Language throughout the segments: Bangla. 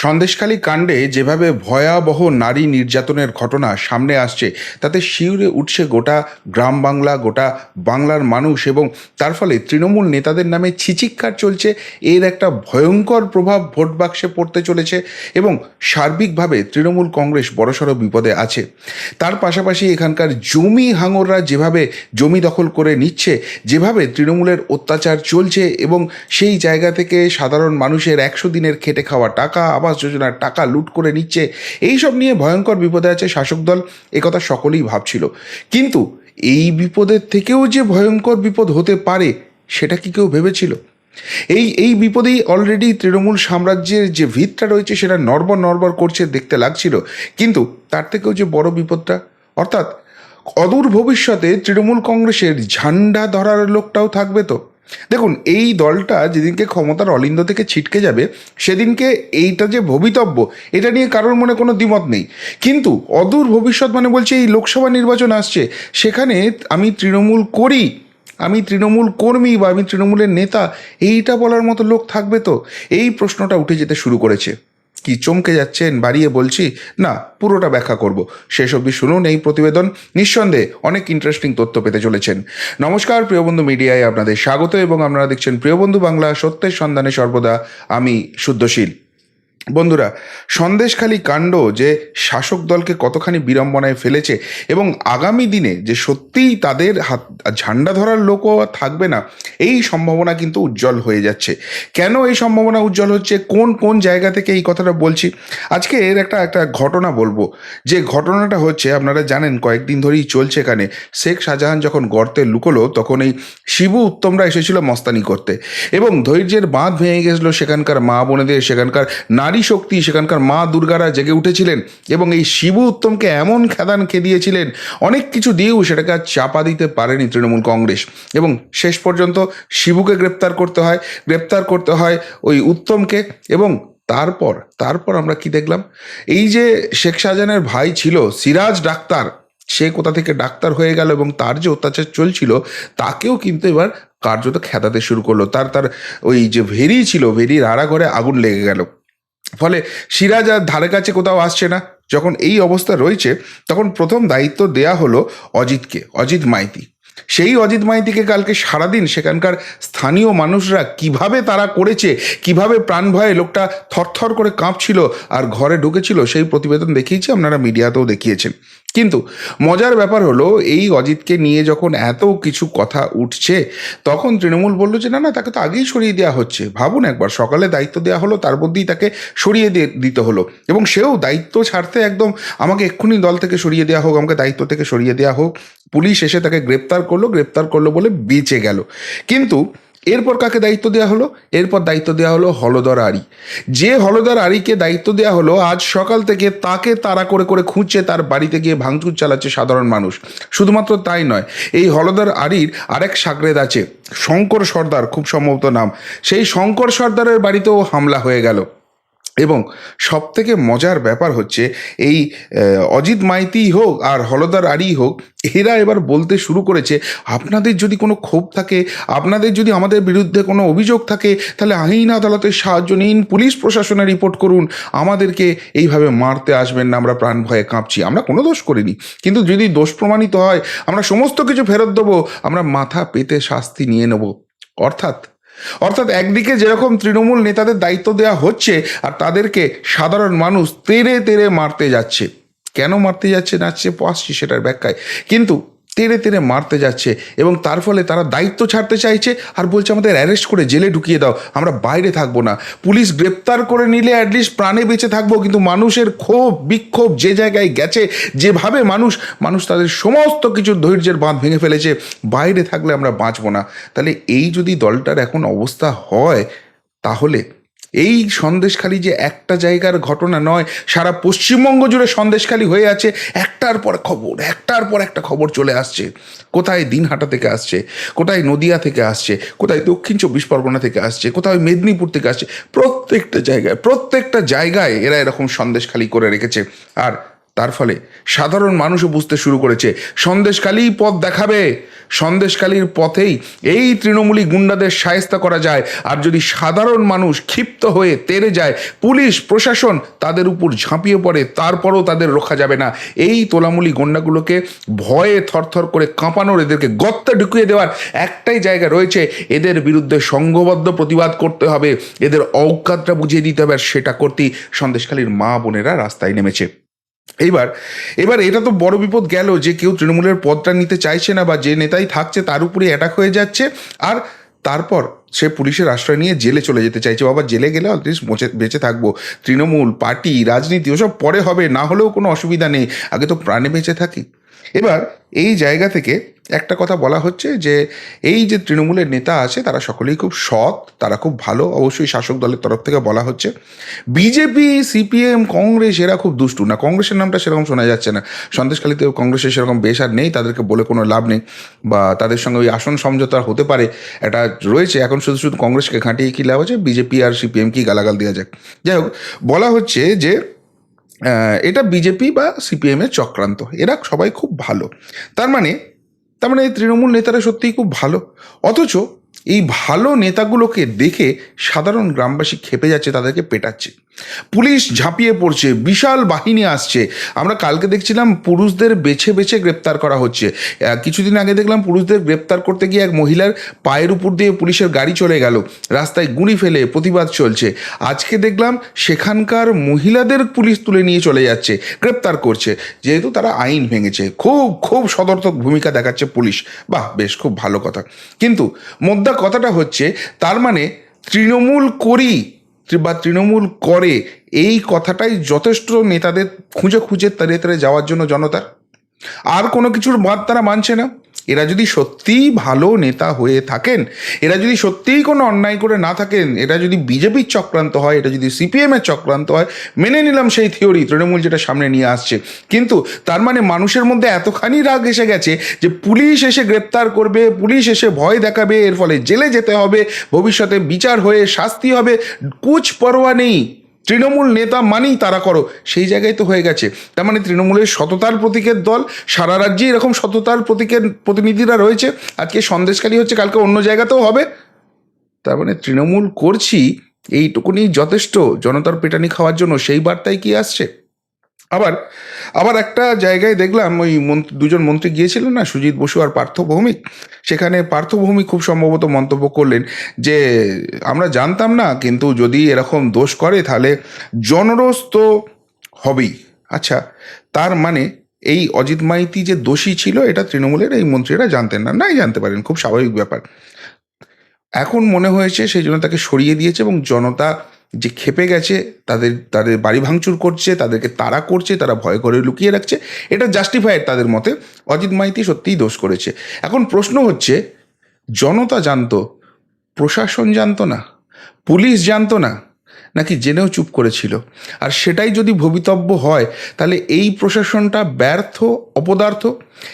সন্দেশখালী কাণ্ডে যেভাবে ভয়াবহ নারী নির্যাতনের ঘটনা সামনে আসছে, তাতে শিউরে উঠছে গোটা গ্রাম বাংলা, গোটা বাংলার মানুষ এবং তার ফলে তৃণমূল নেতাদের নামে ছিচিক্কার চলছে। এর একটা ভয়ঙ্কর প্রভাব ভোট বাক্সে পড়তে চলেছে এবং সার্বিকভাবে তৃণমূল কংগ্রেস বড়সড় বিপদে আছে। তার পাশাপাশি এখানকার জমি হাঙররা যেভাবে জমি দখল করে নিচ্ছে, যেভাবে তৃণমূলের অত্যাচার চলছে এবং সেই জায়গা থেকে সাধারণ মানুষের একশো দিনের খেটে খাওয়া টাকা আবাস যোজনার টাকা লুট করে নিচ্ছে এই সব নিয়ে ভয়ঙ্কর বিপদে আছে শাসক দল একথা সকলেই ভাবছিল। কিন্তু এই বিপদের থেকেও যে ভয়ঙ্কর বিপদ হতে পারে, সেটা কি কেউ ভেবেছিল? এই এই বিপদেই অলরেডি তৃণমূল সাম্রাজ্যের যে ভিতটা রয়েছে, সেটা নড়বড় নড়বড় করছে দেখতে লাগছিল। কিন্তু তার থেকেও যে বড় বিপদটা, অর্থাৎ অদূর ভবিষ্যতে তৃণমূল কংগ্রেসের ঝান্ডা ধরার লোকটাও থাকবে তো। দেখুন, এই দলটা যেদিনকে ক্ষমতার অলিন্দ থেকে ছিটকে যাবে, সেদিনকে এইটা যে ভবিতব্য, এটা নিয়ে কারোর মনে কোনো দ্বিমত নেই। কিন্তু অদূর ভবিষ্যৎ মানে বলছে এই লোকসভা নির্বাচন আসছে, সেখানে আমি তৃণমূল করি, আমি তৃণমূল কর্মী বা আমি তৃণমূলের নেতা, এইটা বলার মতো লোক থাকবে তো? এই প্রশ্নটা উঠে যেতে শুরু করেছে। কি চমকে যাচ্ছেন বাড়িয়ে বলছি, না, পুরোটা ব্যাখ্যা করব। শেষ অবধি শুনুন এই প্রতিবেদন। নিঃসন্দেহে অনেক ইন্টারেস্টিং তথ্য পেতে চলেছেন। নমস্কার প্রিয়বন্ধু মিডিয়ায় আপনাদের স্বাগত এবং আপনারা দেখছেন প্রিয়বন্ধু বাংলা সত্যের সন্ধানে সর্বদা আমি শুদ্ধশীল। বন্ধুরা, সন্দেশখালী কাণ্ড যে শাসক দলকে কতখানি বিড়ম্বনায় ফেলেছে এবং আগামী দিনে যে সত্যিই তাদের হাত, ঝান্ডা ধরার লোকও থাকবে না, এই সম্ভাবনা কিন্তু উজ্জ্বল হয়ে যাচ্ছে। কেন এই সম্ভাবনা উজ্জ্বল হচ্ছে? কোন কোন জায়গা থেকে এই কথাটা বলছি? আজকে এর একটা একটা ঘটনা বলব। যে ঘটনাটা হচ্ছে, আপনারা জানেন, কয়েকদিন ধরেই চলছে এখানে। শেখ শাহজাহান যখন গর্তে লুকোলো, তখন এই শিবু উত্তমরা এসেছিল মস্তানি করতে। এবং ধৈর্যের বাঁধ ভেঙে গেছিল সেখানকার মা বোনেদের, সেখানকার নারী শক্তি সেখানকার মা দুর্গারা জেগে উঠেছিলেন এবং এই শিবু উত্তমকে এমন খেদান খেদিয়েছিলেন, অনেক কিছু দিয়েও সেটাকে আর চাপা দিতে পারেনি তৃণমূল কংগ্রেস। এবং শেষ পর্যন্ত শিবুকে গ্রেপ্তার করতে হয়, গ্রেপ্তার করতে হয় ওই উত্তমকে এবং তারপর তারপর আমরা কি দেখলাম? এই যে শেখ শাহজাহানের ভাই ছিল, সিরাজ ডাক্তার, সে কোথা থেকে ডাক্তার হয়ে গেল এবং তার যে অত্যাচার চলছিল, তাকেও কিন্তু এবার কার্যত খেদাতে শুরু করল। তার তার ওই যে ভেরি ছিল, ভেরির আড়াঘরে আগুন লেগে গেল। ফলে সিরাজ আর ধারে কাছে কোথাও আসছে না। যখন এই অবস্থা রয়েছে, তখন প্রথম দায়িত্ব দেয়া হলো অজিতকে, অজিত মাইতি। সেই অজিত মাইতিকে কালকে সারাদিন সেখানকার স্থানীয় মানুষরা কীভাবে তারা করেছে, কীভাবে প্রাণ ভয়ে লোকটা থরথর করে কাঁপছিল আর ঘরে ঢুকেছিল, সেই প্রতিবেদন দেখিয়েছি, আপনারা মিডিয়াতেও দেখিয়েছেন। কিন্তু মজার ব্যাপার হলো, এই অজিতকে নিয়ে যখন এত কিছু কথা উঠছে, তখন তৃণমূল বলল যে, না না, তাকে তো আগেই সরিয়ে দেওয়া হচ্ছে। ভাবুন একবার, সকালে দায়িত্ব দেওয়া হলো, তার মধ্যেই তাকে সরিয়ে দিয়ে দিতে হলো। এবং সেও দায়িত্ব ছাড়তে একদম, আমাকে এক্ষুনি দল থেকে সরিয়ে দেওয়া হোক, আমাকে দায়িত্ব থেকে সরিয়ে দেওয়া হোক। পুলিশ এসে তাকে গ্রেপ্তার করল গ্রেপ্তার করল বলে বেঁচে গেল। কিন্তু এরপর কাকে দায়িত্ব দেওয়া হলো? এরপর দায়িত্ব দেওয়া হলো হলদর আরি। যে হলদর আরিকে দায়িত্ব দেওয়া হলো, আজ সকাল থেকে তাকে তাড়া করে করে খুঁজছে তার বাড়িতে গিয়ে ভাঙচুর চালাচ্ছে সাধারণ মানুষ। শুধুমাত্র তাই নয়, এই হলদর আরির আরেক সাগরেদ আছে, শঙ্কর সর্দার, খুব সম্ভবত নাম। সেই শঙ্কর সর্দারের বাড়িতেও হামলা হয়ে গেল। এবং সব থেকে মজার ব্যাপার হচ্ছে এই অজিত মাইতি হোক আর হলদার আড়ি হোক, এরা এবার বলতে শুরু করেছে, আপনাদের যদি কোনো ক্ষোভ থাকে, আপনাদের যদি আমাদের বিরুদ্ধে কোনো অভিযোগ থাকে, তাহলে আইন আদালতের সাহায্য নিন, পুলিশ প্রশাসনে রিপোর্ট করুন। আমাদেরকে এইভাবে মারতে আসবেন না, আমরা প্রাণ ভয়ে কাঁপছি। আমরা কোনো দোষ করিনি। কিন্তু যদি দোষ প্রমাণিত হয়, আমরা সমস্ত কিছু ফেরত দেবো, আমরা মাথা পেতে শাস্তি নিয়ে নেব। অর্থাৎ অর্থাৎ একদিকে যেরকম তৃণমূল নেতাদের দায়িত্ব দেওয়া হচ্ছে আর তাদেরকে সাধারণ মানুষ তেরে তেরে মারতে যাচ্ছে। কেন মারতে যাচ্ছে নাচছে পাচ্ছি সেটার ব্যাখ্যায়। কিন্তু তেরে তেড়ে মারতে যাচ্ছে এবং তার ফলে তারা দায়িত্ব ছাড়তে চাইছে আর বলছে আমাদের অ্যারেস্ট করে জেলে ঢুকিয়ে দাও, আমরা বাইরে থাকব না। পুলিশ গ্রেপ্তার করে নিলে অ্যাটলিস্ট প্রাণে বেঁচে থাকব, কিন্তু মানুষের ক্ষোভ, বিক্ষোভ যে জায়গায় গেছে, যেভাবে মানুষ মানুষ তাদের সমস্ত কিছু ধৈর্যের বাঁধ ভেঙে ফেলেছে, বাইরে থাকলে আমরা বাঁচবো না। তাহলে এই যদি দলটার এখন অবস্থা হয়, তাহলে এই সন্দেশখালি যে একটা জায়গার ঘটনা নয়, সারা পশ্চিমবঙ্গ জুড়ে সন্দেশখালি হয়ে আছে, একটার পর খবর, একটার পর একটা খবর চলে আসছে। কোথায় দিনহাটা থেকে আসছে, কোথায় নদিয়া থেকে আসছে, কোথায় দক্ষিণ চব্বিশ পরগনা থেকে আসছে, কোথায় মেদিনীপুর থেকে আসছে, প্রত্যেকটা জায়গায় প্রত্যেকটা জায়গায় এরা এরকম সন্দেশখালি করে রেখেছে। আর তার ফলে সাধারণ মানুষও বুঝতে শুরু করেছে সন্দেশকালীই পথ দেখাবে। সন্দেশকালীর পথেই এই তৃণমূলী গুন্ডাদের সায়স্তা করা যায়। আর যদি সাধারণ মানুষ ক্ষিপ্ত হয়ে তেরে যায়, পুলিশ, প্রশাসন তাদের উপর ঝাঁপিয়ে পড়ে, তারপরও তাদের রক্ষা যাবে না। এই তোলামূলী গুন্ডাগুলোকে ভয়ে থরথর করে কাঁপানোর এদেরকে গর্তে ঢুকিয়ে দেওয়ার একটাই জায়গা রয়েছে। এদের বিরুদ্ধে সংঘবদ্ধ প্রতিবাদ করতে হবে। এদের অজ্ঞাতটা বুঝিয়ে দিতে হবে, আর সেটা করতেই সন্দেশখালীর মা বোনেরা রাস্তায় নেমেছে। এইবার এবার এটা তো বড় বিপদ গেল যে কেউ তৃণমূলের পদটা নিতে চাইছে না বা যে নেতাই থাকছে তার উপরে অ্যাটাক হয়ে যাচ্ছে। আর তারপর সে পুলিশের আশ্রয় নিয়ে জেলে চলে যেতে চাইছে। বাবা, জেলে গেলে অ্যাটলিস্ট বেঁচে থাকব। তৃণমূল, পার্টি, রাজনীতি, ওসব পরে হবে, না হলেও কোনো অসুবিধা নেই। আগে তো প্রাণে বেঁচে থাকি। এবার এই জায়গা থেকে একটা কথা বলা হচ্ছে যে এই যে তৃণমূলের নেতা আছে, তারা সকলেই খুব সৎ, তারা খুব ভালো। অবশ্যই শাসক দলের তরফ থেকে বলা হচ্ছে। বিজেপি, সিপিএম, কংগ্রেস, এরা খুব দুষ্টু। না, কংগ্রেসের নামটা সেরকম শোনা যাচ্ছে না। সন্দেশখালীতে কংগ্রেসের সেরকম বেশ আর নেই, তাদেরকে বলে কোনো লাভ নেই। বা তাদের সঙ্গে ওই আসন সমঝোতা হতে পারে, এটা রয়েছে। এখন শুধু শুধু কংগ্রেসকে ঘাঁটিয়ে কী লাভ আছে? বিজেপি আর সিপিএম কি গালাগাল দেওয়া যাক। যাই হোক, বলা হচ্ছে যে এটা বিজেপি বা সিপিএমের চক্রান্ত। এরা সবাই খুব ভালো। তার মানে তার মানে তৃণমূল নেতারা সত্যিই খুব ভালো। অথচ এই ভালো নেতাগুলোকে দেখে সাধারণ গ্রামবাসী খেপে যাচ্ছে, তাদেরকে পেটাচ্ছে। পুলিশ ঝাঁপিয়ে পড়ছে, বিশাল বাহিনী আসছে। আমরা কালকে দেখছিলাম পুরুষদের বেছে বেছে গ্রেপ্তার করা হচ্ছে। কিছুদিন আগে দেখলাম পুরুষদের গ্রেপ্তার করতে গিয়ে এক মহিলার পায়ের উপর দিয়ে পুলিশের গাড়ি চলে গেল। রাস্তায় গুঁড়ি ফেলে প্রতিবাদ চলছে। আজকে দেখলাম সেখানকার মহিলাদের পুলিশ তুলে নিয়ে চলে যাচ্ছে, গ্রেপ্তার করছে। যেহেতু তারা আইন ভেঙেছে। খুব খুব সদর্থক ভূমিকা দেখাচ্ছে পুলিশ। বাহ, বেশ, খুব ভালো কথা। কিন্তু মোদ্দা কথাটা হচ্ছে, তার মানে তৃণমূল করি বা তৃণমূল করে, এই কথাটাই যথেষ্ট নেতাদের খুঁজে খুঁজে তারে তারে যাওয়ার জন্য জনতার। আর কোনো কিছুর বাদ তারা মানছে না। এরা যদি সত্যিই ভালো নেতা হয়ে থাকেন, এরা যদি সত্যিই কোনো অন্যায় করে না থাকেন এটা যদি বিজেপির চক্রান্ত হয়, এটা যদি সিপিএমের চক্রান্ত হয়, মেনে নিলাম সেই থিওরি তৃণমূল যেটা সামনে নিয়ে আসছে। কিন্তু তার মানে মানুষের মধ্যে এতখানি রাগ এসে গেছে যে পুলিশ এসে গ্রেপ্তার করবে, পুলিশ এসে ভয় দেখাবে, এর ফলে জেলে যেতে হবে, ভবিষ্যতে বিচার হয়ে শাস্তি হবে কুচ পরোয়া নেই। তৃণমূল নেতা মানেই তারা করো, সেই জায়গায় তো হয়ে গেছে। তার মানে তৃণমূলের সততার প্রতীকের দল, সারা রাজ্যে এরকম সততার প্রতীকের প্রতিনিধিরা রয়েছে। আজকে সন্দেশকারী হচ্ছে, কালকে অন্য জায়গাতেও হবে। তার মানে তৃণমূল করছি এইটুকুনি যথেষ্ট। জনতার পেটানি খাওয়ার জন্য সেই বার্তায় কি আসছে? আবার আবার একটা জায়গায় দেখলাম ওই দুজন মন্ত্রী গিয়েছিলেন না, সুজিত বসু আর পার্থ ভৌমিক। সেখানে পার্থ ভৌমিক খুব সম্ভবত মন্তব্য করলেন যে, আমরা জানতাম না, কিন্তু যদি এরকম দোষ করে, তাহলে জনরোষ তো হবেই। আচ্ছা তার মানে এই অজিত মাইতি যে দোষী ছিল, এটা তৃণমূলের এই মন্ত্রীরা জানতেন না, নাই জানতে পারেন, খুব স্বাভাবিক ব্যাপার। এখন মনে হয়েছে সেই জন্য তাকে সরিয়ে দিয়েছে এবং জনতা যে খেপে গেছে, তাদের তাদের বাড়ি ভাঙচুর করছে, তাদেরকে তাড়া করছে, তারা ভয় করে লুকিয়ে রাখছে, এটা জাস্টিফাইড তাদের মতে। অজিত মাইতি সত্যিই দোষ করেছে। এখন প্রশ্ন হচ্ছে, জনতা জানতো, প্রশাসন জানতো না, পুলিশ জানতো না নাকি জেনেও চুপ করেছিল। আর সেটাই যদি ভবিতব্য হয়, তাহলে এই প্রশাসনটা ব্যর্থ, অপদার্থ?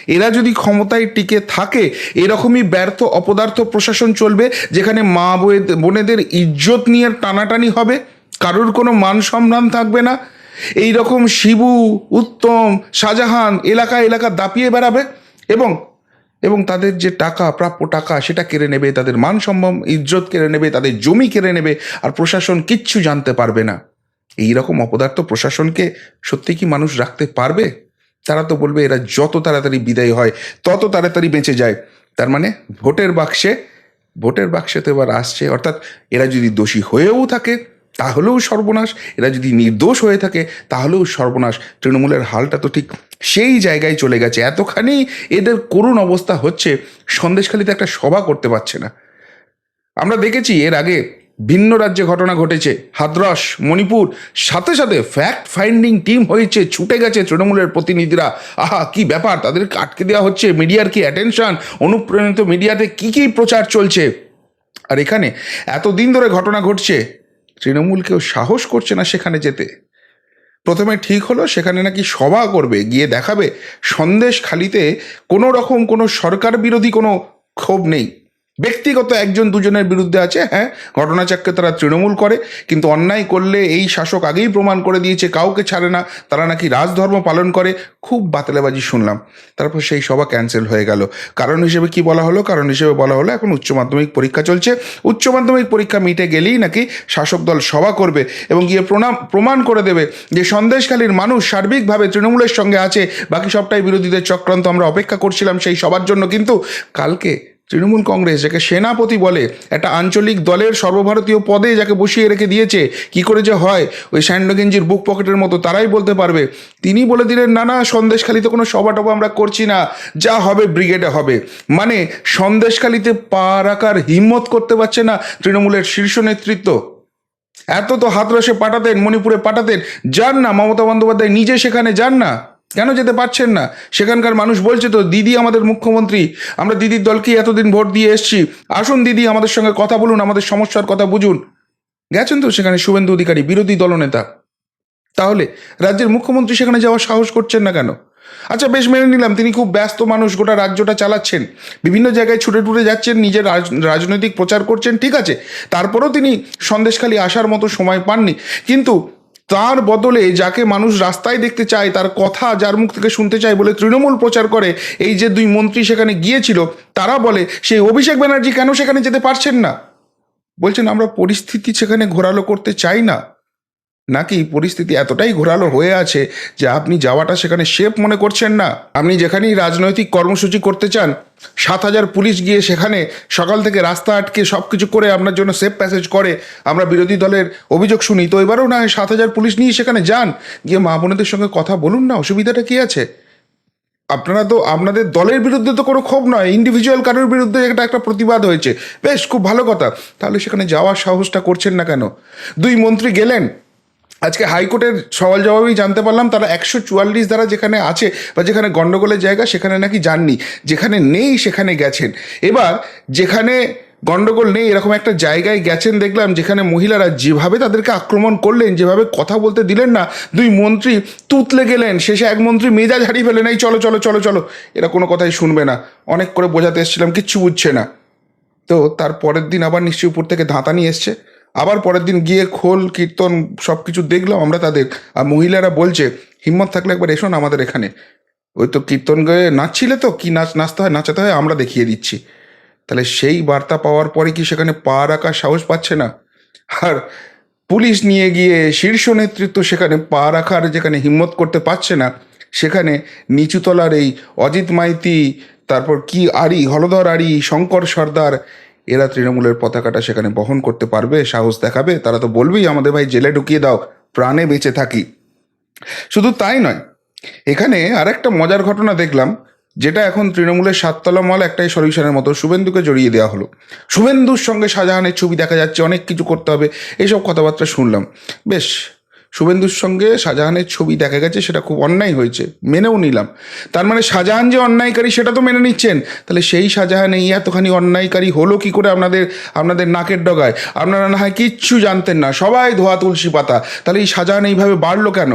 এরা যদি ক্ষমতায় টিকে থাকে, এরকমই ব্যর্থ, অপদার্থ প্রশাসন চলবে, যেখানে মা বোনেদের ইজ্জত নিয়ে টানাটানি হবে? কারোর কোনো মান সম্মান থাকবে না? এই রকম শিবু, উত্তম, শাহজাহান এলাকা এলাকা দাপিয়ে বেড়াবে? এবং এবং তাদের যে টাকা, প্রাপ্য টাকা, সেটা কেড়ে নেবে, তাদের মান সম্মান ইজ্জত কেড়ে নেবে, তাদের জমি কেড়ে নেবে, আর প্রশাসন কিচ্ছু জানতে পারবে না। এই রকম অপদার্থ প্রশাসনকে সত্যি কি মানুষ রাখতে পারবে? তারা তো বলবে, এরা যত তাড়াতাড়ি বিদায় হয়, তত তাড়াতাড়ি বেঁচে যায়। তার মানে ভোটের বাক্সে ভোটের বাক্সে তো এবার আসছে, অর্থাৎ এরা যদি দোষী হয়েও থাকে, তাহলেও সর্বনাশ। এরা যদি নির্দোষ হয়ে থাকে, তাহলেও সর্বনাশ। তৃণমূলের হালটা তো ঠিক সেই জায়গায় চলে গেছে। এতখানি এদের করুণ অবস্থা হচ্ছে, সন্দেশখালিতে একটা সভা করতে পারছে না। আমরা দেখেছি এর আগে ভিন্ন রাজ্যে ঘটনা ঘটেছে। হাতরস মণিপুর, সাথে সাথে ফ্যাক্ট ফাইন্ডিং টিম হয়েছে, ছুটে গেছে তৃণমূলের প্রতিনিধিরা। আহা, কি ব্যাপার? তাদেরকে আটকে দেওয়া হচ্ছে? মিডিয়ার কি অ্যাটেনশন অনুপ্রাণিত মিডিয়াতে কি কি প্রচার চলছে? আর এখানে এতদিন ধরে ঘটনা ঘটছে তৃণমূল কেউ সাহস করছে না সেখানে যেতে। প্রথমে ঠিক হলো, সেখানে নাকি সভা করবে, গিয়ে দেখাবে, সন্দেশ খালিতে কোনো রকম কোনো সরকার বিরোধী কোনো ক্ষোভ নেই। ব্যক্তিগত একজন দুজনের বিরুদ্ধে আছে হ্যাঁ ঘটনাচক্রে তারা তৃণমূল করে, কিন্তু অন্যায় করলে এই শাসক আগেই প্রমাণ করে দিয়েছে, কাউকে ছাড়ে না, তারা নাকি রাজধর্ম পালন করে, খুব বাতলেবাজি শুনলাম। তারপর সেই সভা ক্যান্সেল হয়ে গেল। কারণ হিসেবে কি বলা হলো? কারণ হিসেবে বলা হলো, এখন উচ্চ মাধ্যমিক পরীক্ষা চলছে। উচ্চ মাধ্যমিক পরীক্ষা মিটে গেলেই নাকি শাসক দল সভা করবে এবং গিয়ে প্রণাম, প্রমাণ করে দেবে যে সন্দেশখালীর মানুষ সার্বিকভাবে তৃণমূলের সঙ্গে আছে, বাকি সবটাই বিরোধীদের চক্রান্ত, আমরা অপেক্ষা করছিলাম সেই সবার জন্য, কিন্তু কালকে তৃণমূল কংগ্রেস, যাকে সেনাপতি বলে, একটা আঞ্চলিক দলের সর্বভারতীয় পদে যাকে বসিয়ে রেখে দিয়েছে, কি করে যে হয়? ওই স্যান্ডোগেঞ্জির বুক পকেটের মতো তারাই বলতে পারবে। তিনি বলে দিলেন, না না, সন্দেশখালিতে কোনো সভা টভা আমরা করছি না। যা হবে, ব্রিগেডে হবে। মানে সন্দেশখালিতে পা রাখার হিম্মত করতে পারছে না তৃণমূলের শীর্ষ নেতৃত্ব। এত তো হাতরসে পাঠাতেন, মণিপুরে পাঠাতেন। যান না, মমতা বন্দ্যোপাধ্যায় নিজে সেখানে যান না। কেন যেতে পারছেন না? সেখানকার মানুষ বলছে তো, দিদি আমাদের মুখ্যমন্ত্রী, আমরা দিদির দলকেই এতদিন ভোট দিয়ে এসছি। আসুন দিদি, আমাদের সঙ্গে কথা বলুন, আমাদের সমস্যার কথা বুঝুন। গেছেন তো সেখানে শুভেন্দু অধিকারী, বিরোধী দলনেতা। তাহলে রাজ্যের মুখ্যমন্ত্রী সেখানে যাওয়ার সাহস করছেন না কেন? আচ্ছা বেশ মেনে নিলাম, তিনি খুব ব্যস্ত মানুষ, গোটা রাজ্যটা চালাচ্ছেন। বিভিন্ন জায়গায় ছুটে টুটে যাচ্ছেন, নিজের রাজ- রাজনৈতিক প্রচার করছেন, ঠিক আছে। তারপরেও তিনি সন্দেশখালী আসার মতো সময় পাননি। কিন্তু তার বদলে যাকে মানুষ রাস্তায় দেখতে চায়, তার কথা যার মুখ থেকে শুনতে চায় বলে তৃণমূল প্রচার করে, এই যে দুই মন্ত্রী সেখানে গিয়েছিল, তারা বলে, সেই অভিষেক ব্যানার্জি কেন সেখানে যেতে পারছেন না? বলছেন, আমরা পরিস্থিতি সেখানে ঘোরালো করতে চাই না। নাকি পরিস্থিতি এতটাই ঘোরালো হয়ে আছে যে আপনি যাওয়াটা সেখানে সেফ মনে করছেন না? আপনি যেখানেই রাজনৈতিক কর্মসূচি করতে চান, সাত হাজার পুলিশ গিয়ে সেখানে সকাল থেকে রাস্তা আটকে সব কিছু করে আপনার জন্য সেফ প্যাসেজ করে। আমরা বিরোধী দলের অভিযোগ শুনি, তো এবারেও না সাত হাজার পুলিশ নিয়ে সেখানে যান? গিয়ে মা বোনেদের সঙ্গে কথা বলুন না, অসুবিধাটা কি আছে? আপনারা তো, আপনাদের দলের বিরুদ্ধে তো কোনো ক্ষোভ নয় ইন্ডিভিজুয়াল কারোর বিরুদ্ধে একটা একটা প্রতিবাদ হয়েছে। বেশ, খুব ভালো কথা। তাহলে সেখানে যাওয়ার সাহসটা করছেন না কেন? দুই মন্ত্রী গেলেন আজকে হাইকোর্টের সওয়াল জবাবেই জানতে পারলাম, তারা একশো চুয়াল্লিশ দ্বারা যেখানে আছে বা যেখানে গণ্ডগোলের জায়গা, সেখানে নাকি যাননি, যেখানে নেই সেখানে গেছেন। এবার যেখানে গণ্ডগোল নেই, এরকম একটা জায়গায় গেছেন দেখলাম, যেখানে মহিলারা যেভাবে তাদেরকে আক্রমণ করলেন, যেভাবে কথা বলতে দিলেন না, দুই মন্ত্রী তুতলে গেলেন, শেষে এক মন্ত্রী মেজাজ হারিয়ে ফেলেন, এই চলো চলো চলো চলো, এরা কোনো কথাই শুনবে না। অনেক করে বোঝাতে এসেছিলাম, কিচ্ছু বুঝছে না। তো তার পরের দিন আবার নিশ্চয়ই উপর থেকে ধাঁতা নিয়ে এসছে। আবার পরের দিন গিয়ে খোল, কীর্তন সব কিছু দেখলাম আমরা তাদের। আর মহিলারা বলছে, হিম্মত থাকলে একবার এসো না আমাদের এখানে। ওই তো কীর্তন গয়ে নাচছিলে তো, কি নাচ, নাচতে হয়, নাচাতে হয়, আমরা দেখিয়ে দিচ্ছি। তাহলে সেই বার্তা পাওয়ার পরে কি সেখানে পা রাখার সাহস পাচ্ছে না? আর পুলিশ নিয়ে গিয়ে শীর্ষ নেতৃত্ব সেখানে পা রাখার যেখানে হিম্মত করতে পারছে না, সেখানে নিচুতলার এই অজিত মাইতি, তারপর কি আরি হলধর আরি শঙ্কর সর্দার এরা তৃণমূলের পতাকাটা সেখানে বহন করতে পারবে, সাহস দেখাবে। তারা তো বলবেই, আমাদের ভাই জেলে ঢুকিয়ে দাও, প্রাণে বেঁচে থাকি। শুধু তাই নয়, এখানে আরেকটা মজার ঘটনা দেখলাম, যেটা এখন তৃণমূলের সাততলা মল একটাই সলিউশনের মতো। শুভেন্দুকে জড়িয়ে দেওয়া হলো। শুভেন্দুর সঙ্গে শাহজাহানের ছবি দেখা যাচ্ছে, অনেক কিছু করতে হবে এইসব কথাবার্তা শুনলাম। বেশ শুভেন্দুর সঙ্গে শাহজাহানের ছবি দেখা গেছে, সেটা খুব অন্যায় হয়েছে, মেনেও নিলাম। তার মানে শাহজাহান যে অন্যায়কারী, সেটা তো মেনে নিচ্ছেন। তাহলে সেই শাহজাহান এই এতখানি অন্যায়কারী হলো কি করে আপনাদের আপনাদের নাকের ডগায়? আপনারা না হয় কিচ্ছু জানতেন না, সবাই ধোয়া তুলসী পাতা। তাহলে এই শাহজাহান এইভাবে বাড়লো কেন?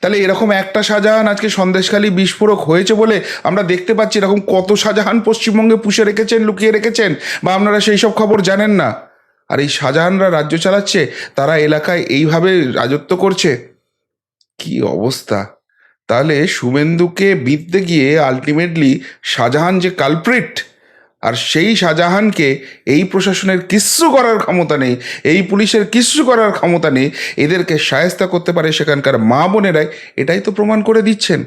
তাহলে এরকম একটা শাহজাহান আজকে সন্দেশখালী বিস্ফোরক হয়েছে বলে আমরা দেখতে পাচ্ছি, এরকম কত শাহজাহান পশ্চিমবঙ্গে পুষে রেখেছেন, লুকিয়ে রেখেছেন, বা আপনারা সেই সব খবর জানেন না? আর এই শাহজাহানরা রাজ্য চালাচ্ছে, তারা এলাকায় এইভাবে রাজত্ব করছে? কি অবস্থা? তাহলে শুভেন্দুকে বিঁধতে গিয়ে আলটিমেটলি শাহজাহান যে কালপ্রিট আর সেই শাহজাহানকে এই প্রশাসনের কিচ্ছু করার ক্ষমতা নেই, এই পুলিশের কিচ্ছু করার ক্ষমতা নেই, এদেরকে সায়স্তা করতে পারে সেখানকার মা বোনেরাই, এটাই তো প্রমাণ করে দিচ্ছেন।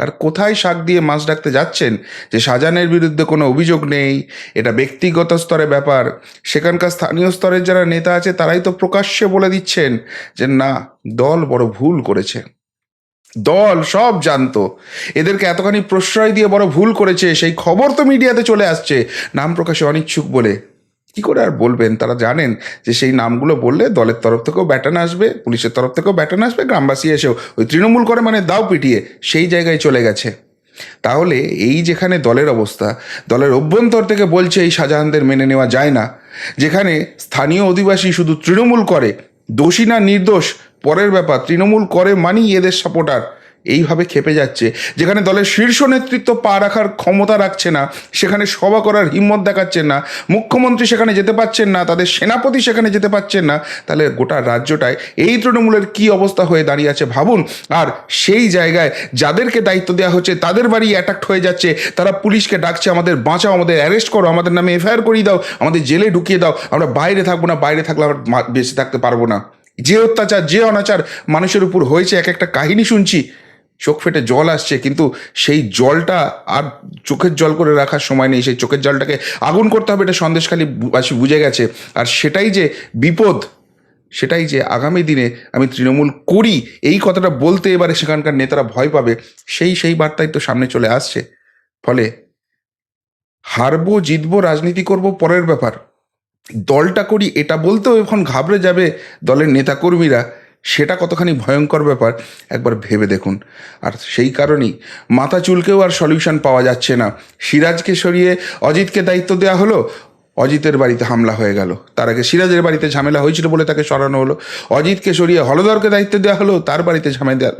আর কোথায় শাক দিয়ে মাছ ডাকতে যাচ্ছেন? যে শাহজাহানের বিরুদ্ধে কোনো অভিযোগ নেই, এটা ব্যক্তিগত স্তরে ব্যাপার। সেখানকার স্থানীয় স্তরের যারা নেতা আছে, তারাই তো প্রকাশ্যে বলে দিচ্ছেন যে না, দল বড় ভুল করেছে। দল সব জানতো। এদেরকে এতখানি প্রশ্রয় দিয়ে বড় ভুল করেছে, সেই খবর তো মিডিয়াতে চলে আসছে। নাম প্রকাশে অনিচ্ছুক বলে কি করে আর বলবেন? তারা জানেন যে সেই নামগুলো বললে দলের তরফ থেকেও ব্যাটান আসবে, পুলিশের তরফ থেকেও ব্যাটান আসবে, গ্রামবাসী এসেও। ওই তৃণমূল করে মানে দাও পিটিয়ে, সেই জায়গায় চলে গেছে। তাহলে এই যেখানে দলের অবস্থা, দলের অভ্যন্তর থেকে বলছে এই শাহজাহানদের মেনে নেওয়া যায় না। যেখানে স্থানীয় অধিবাসী শুধু তৃণমূল করে, দোষী না নির্দোষ, পরের ব্যাপার, তৃণমূল করে মানেই এদের সাপোর্টার। এইভাবে খেপে যাচ্ছে। যেখানে দলের শীর্ষ নেতৃত্ব পা রাখার ক্ষমতা রাখছে না, সেখানে সভা করার হিম্মত দেখাচ্ছেন না, মুখ্যমন্ত্রী সেখানে যেতে পারছেন না, তাদের সেনাপতি সেখানে যেতে পারছেন না, তাহলে গোটা রাজ্যটায় এই তৃণমূলের কি অবস্থা হয়ে দাঁড়িয়ে আছে ভাবুন? আর সেই জায়গায় যাদেরকে দায়িত্ব দেওয়া হচ্ছে, তাদের বাড়ি অ্যাটাক্ট হয়ে যাচ্ছে, তারা পুলিশকে ডাকছে, আমাদের বাঁচাও, আমাদের অ্যারেস্ট করো, আমাদের নামে এফআইআর করিয়ে দাও, আমাদের জেলে ঢুকিয়ে দাও, আমরা বাইরে থাকব না, বাইরে থাকলে আমরা বেঁচে থাকতে পারব না। যে অত্যাচার, যে অনাচার মানুষের উপর হয়েছে, এক একটা কাহিনী শুনছি। চোখ ফেটে জল আসছে, কিন্তু সেই জলটা আর চোখের জল করে রাখার সময় নেই। সেই চোখের জলটাকে আগুন করতে হবে, এটা সন্দেশখালী বাসী বুঝে গেছে। আর সেটাই যে বিপদ, সেটাই যে আগামী দিনে আমি তৃণমূল করি, এই কথাটা বলতে এবারে সেখানকার নেতারা ভয় পাবে। সেই সেই বার্তাই তো সামনে চলে আসছে। ফলে হারবো, জিতবো, রাজনীতি করব, পরের ব্যাপার। দলটা করি, এটা বলতেও এখন ঘাবড়ে যাবে দলের নেতাকর্মীরা। সেটা কতখানি ভয়ঙ্কর ব্যাপার, একবার ভেবে দেখুন। আর সেই কারণেই মাথা চুলকেও আর সলিউশন পাওয়া যাচ্ছে না। সিরাজকে সরিয়ে অজিতকে দায়িত্ব দেওয়া হলো, অজিতের বাড়িতে হামলা হয়ে গেল। তার আগে সিরাজের বাড়িতে ঝামেলা হয়েছিল বলে তাকে সরানো হলো। অজিতকে সরিয়ে হলধরকে দায়িত্ব দেওয়া হলো, তার বাড়িতে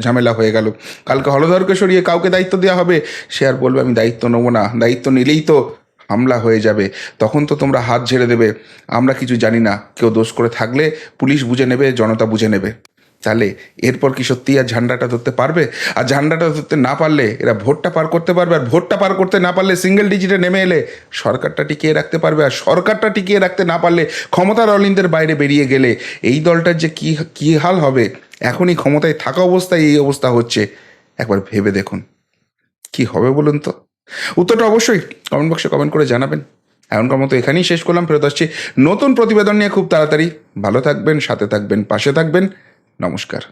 ঝামেলা হয়ে গেল। কালকে হলধরকে সরিয়ে কাউকে দায়িত্ব দেওয়া হবে, সে আর বলবে, আমি দায়িত্ব নেব না। দায়িত্ব নিলেই তো হামলা হয়ে যাবে। তখন তো তোমরা হাত ঝেড়ে দেবে। আমরা কিছু জানি না। কেউ দোষ করে থাকলে পুলিশ বুঝে নেবে, জনতা বুঝে নেবে। তাহলে এরপর কি সত্যি আর ঝান্ডাটা ধরতে পারবে? আর ঝান্ডাটা ধরতে না পারলে এরা ভোটটা পার করতে পারবে, আর ভোটটা পার করতে না পারলে সিঙ্গেল ডিজিটে নেমে এলে সরকারটা টিকিয়ে রাখতে পারবে, আর সরকারটা টিকিয়ে রাখতে না পারলে ক্ষমতার অলিন্দের বাইরে বেরিয়ে গেলে এই দলটার যে কী কী হাল হবে? এখনই ক্ষমতায় থাকা অবস্থায় এই অবস্থা হচ্ছে। একবার ভেবে দেখুন। কি হবে বলুন তো? উত্তরটা অবশ্যই কমেন্ট বক্সে কমেন্ট করে জানাবেন। এখনকার মতো এখানেই শেষ করলাম। ফেরত আসছি নতুন প্রতিবেদন নিয়ে খুব তাড়াতাড়ি। ভালো থাকবেন, সাথে থাকবেন, পাশে থাকবেন। নমস্কার।